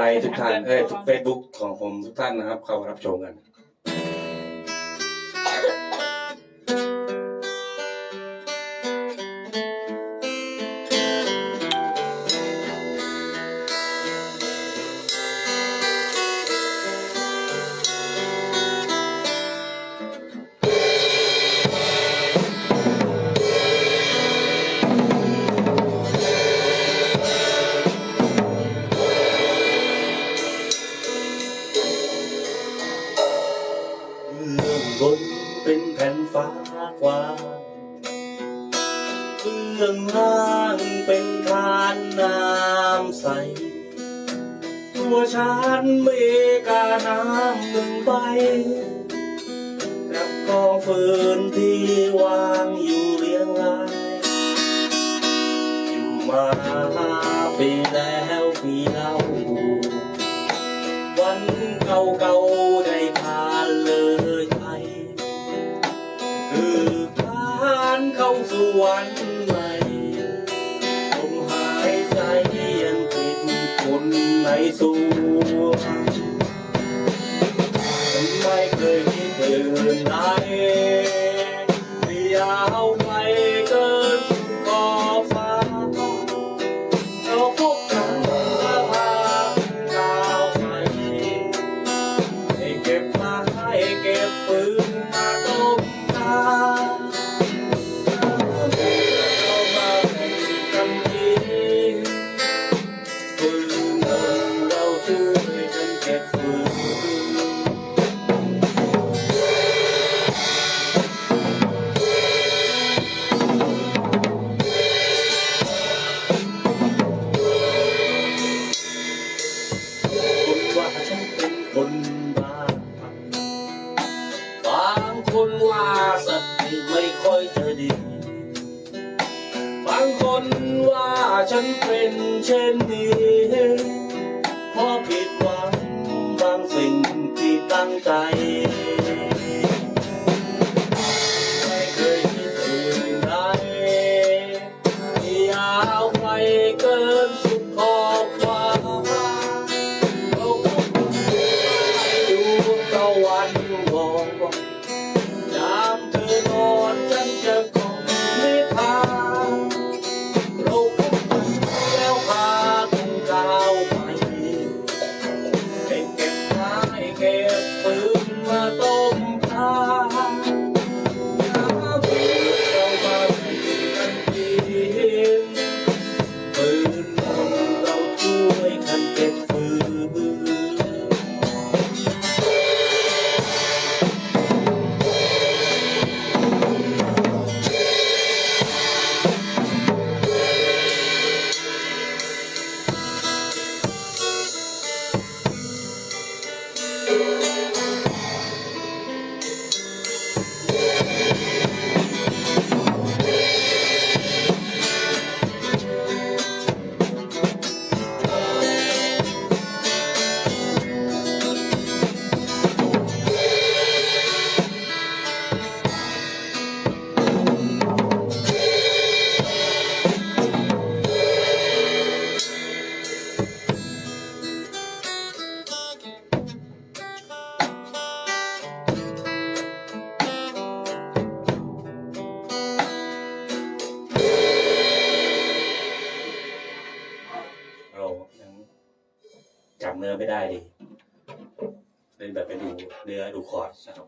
ลน์ทุกท่านเอ้ยทุกเฟซบุ๊กของผมทุกท่านนะครับ เข้ารับชมกัน น้ำใส ตัวฉันมีกาน้ำหนึ่งใบกับกองฟืนที่วางอยู่เรียงราย อยู่มาหาปีแล้วปีเล่าวันเก่าเก่าได้ผ่านเลยไปคือผ่านเข้าสู่วัน สู้ไม่เคยคิดอื่นใด เนื้อไม่ได้ดิเล่นแบบไปดูเนื้อดูคอร์ดนะครับ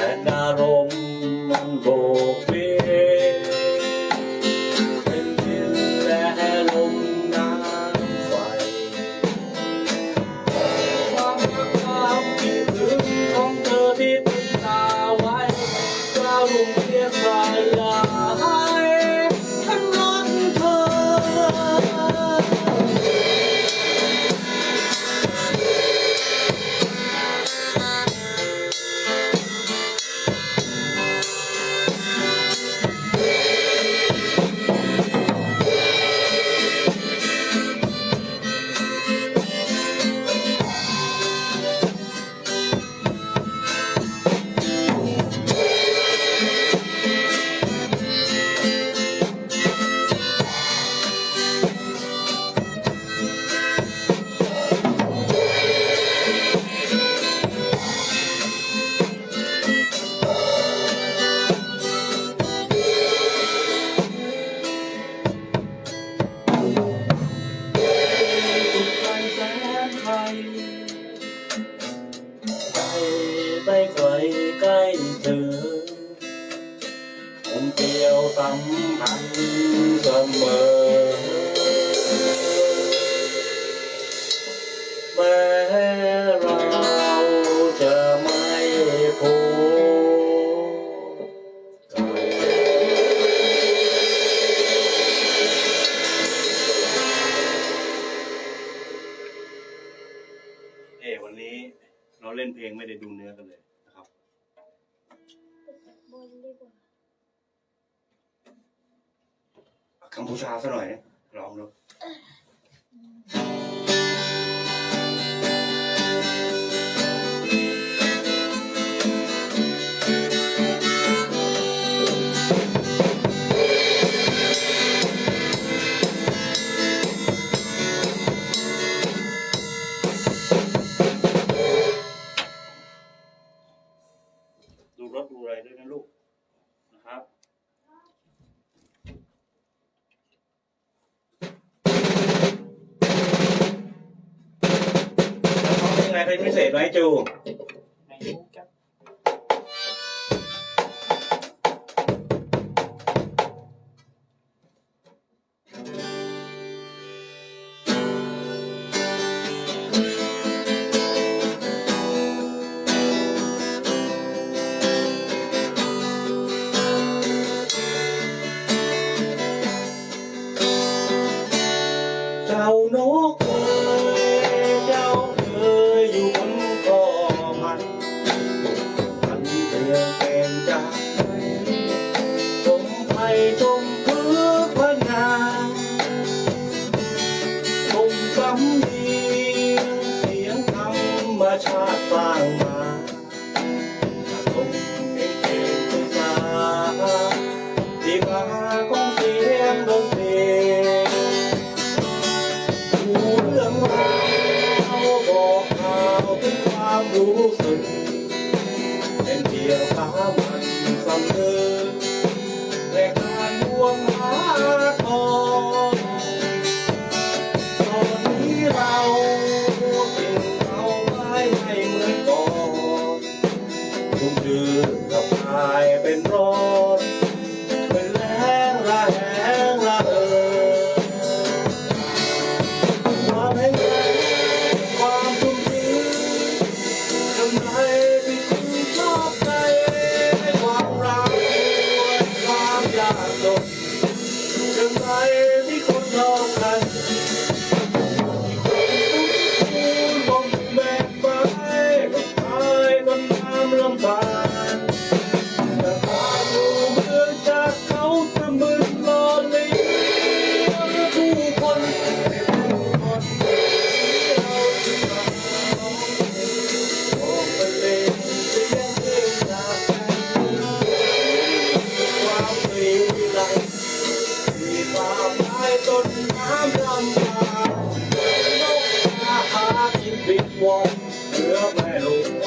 and aroma and roll. เองไม่ได้ดูเนื้อกันเลยนะครับบนดีกว่ากัมพูชาซะหน่อยลองดู อะไเป็นพิเศษไหมจู Yahweh. one. Well,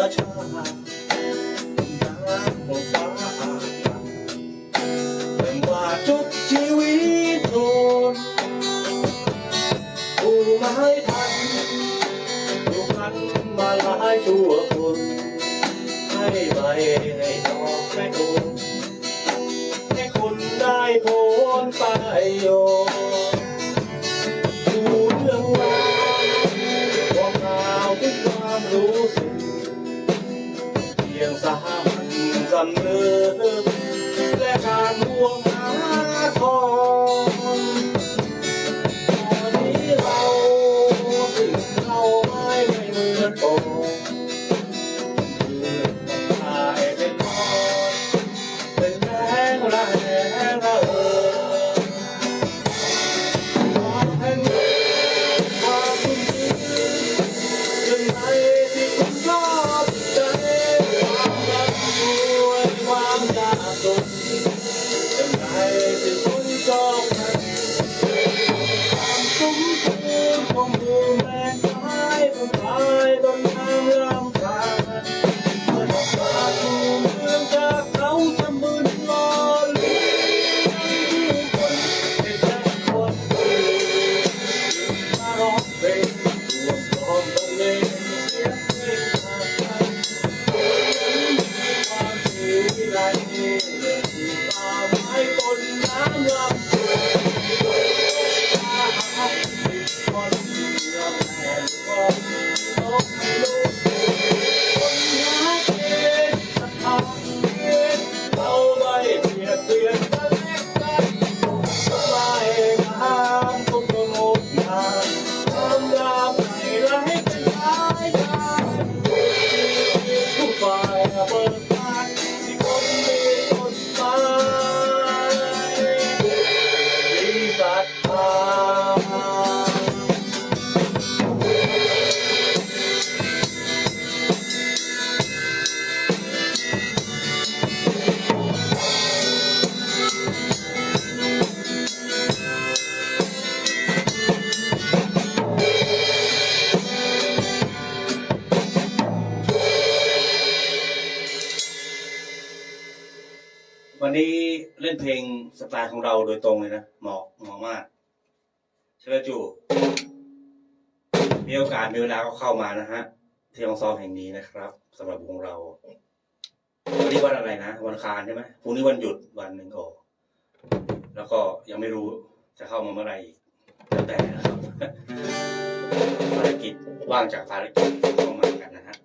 olacak ล่นเพลงสไตล์ของเราโดยตรงเลยนะเหมาะเหมาะมากใช่ไหมจูมีโอกาสมีเวลาก็เข้ามานะฮะที่องซ้องแห่งนี้นะครับสำหรับวงเราวันนี้วันอะไรนะวันคารใช่ไหมพรุ่งนี้วันหยุดวันหนึ่งก็แล้วก็ยังไม่รู้จะเข้ามาเมื่อไหร่อีกแล้วแต่นะครับภารกิจว่างจากภารกิจเข้ามากันนะฮะ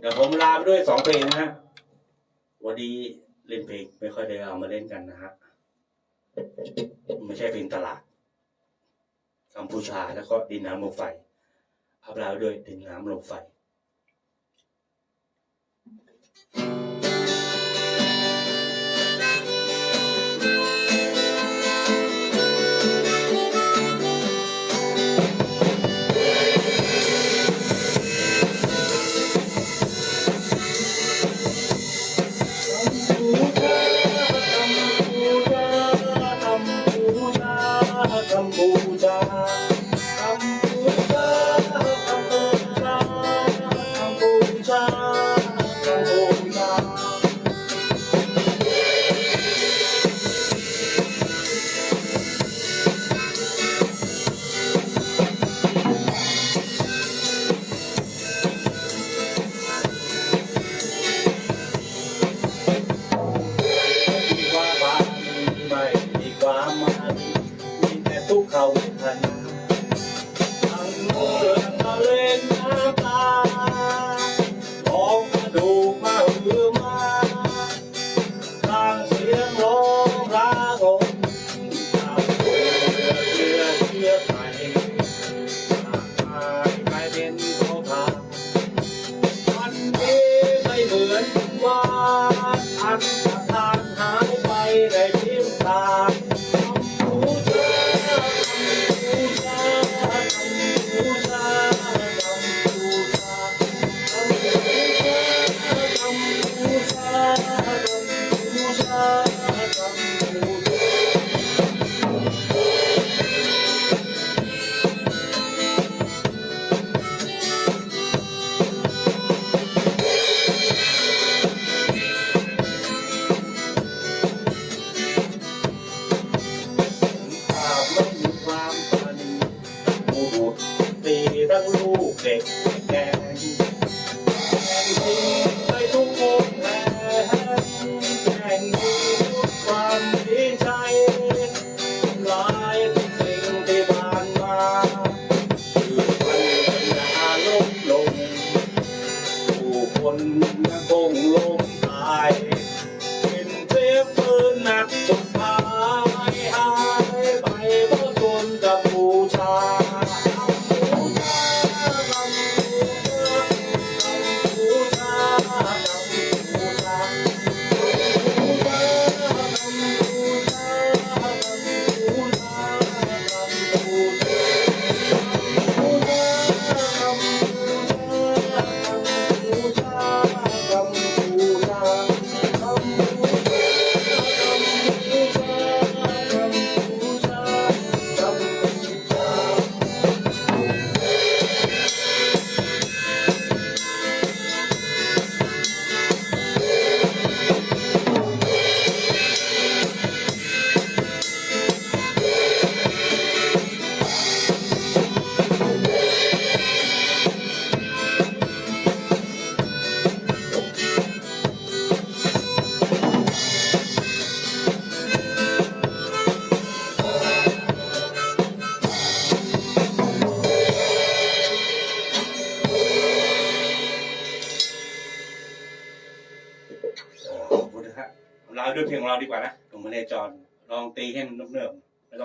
เดี๋ยวผมลาไปด้วยสองเพลงนะฮะวันนี้ เล่นเพลงไม่ค่อยได้เอามาเล่นกันนะฮะไม่ใช่เพลงตลาดกัมพูชาแล้วก็ดินน้ำลมไฟเอาลาวด้วยดินน้ำลมไฟ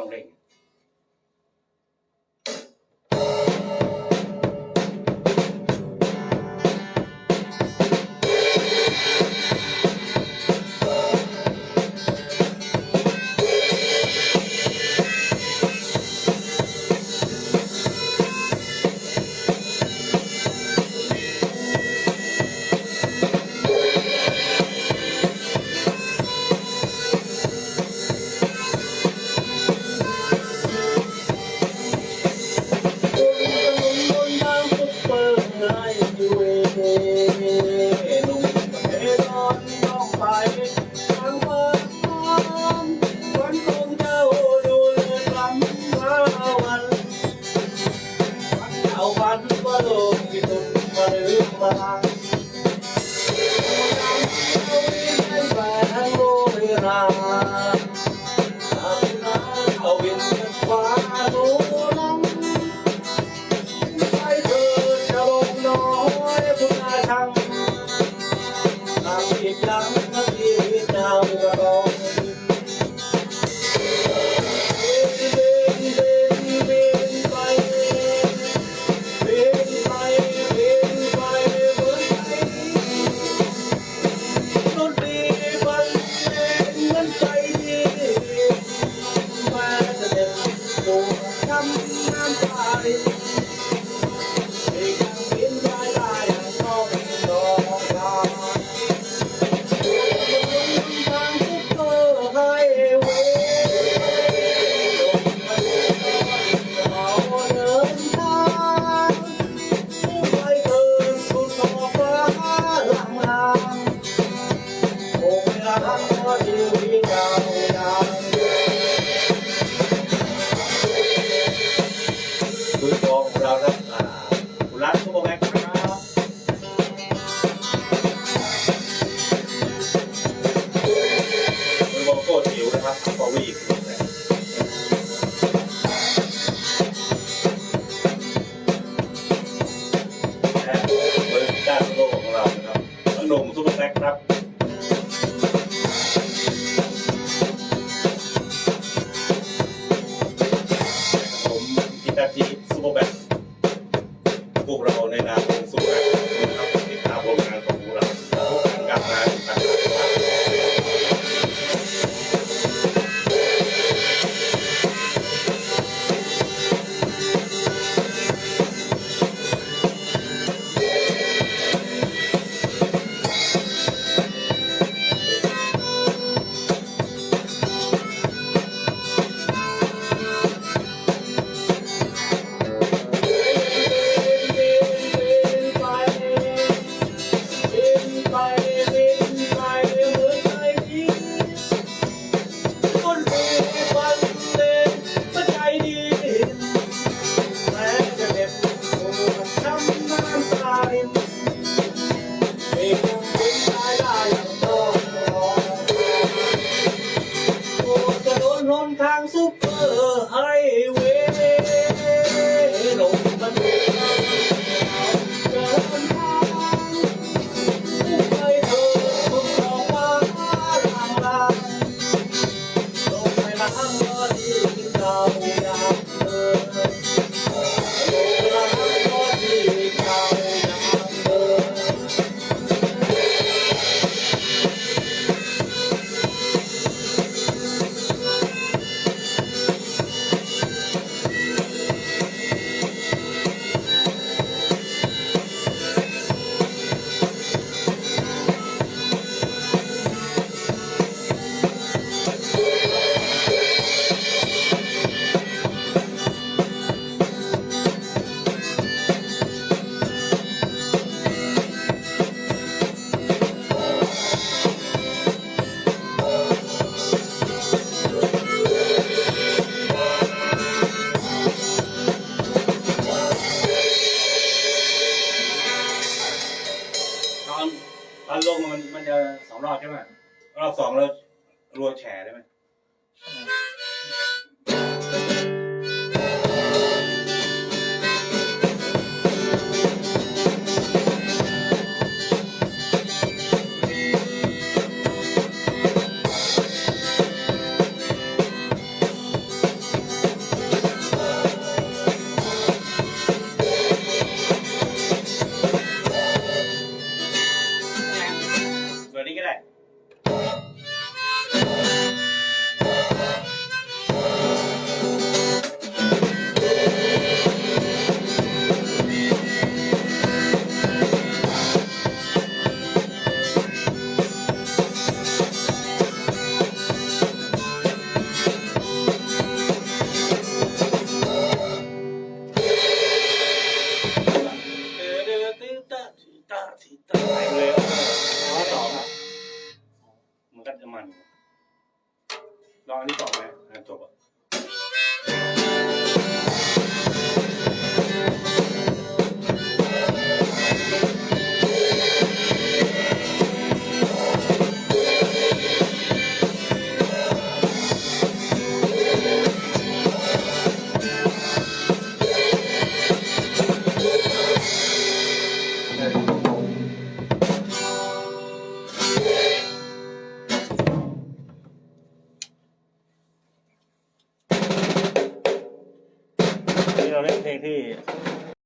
building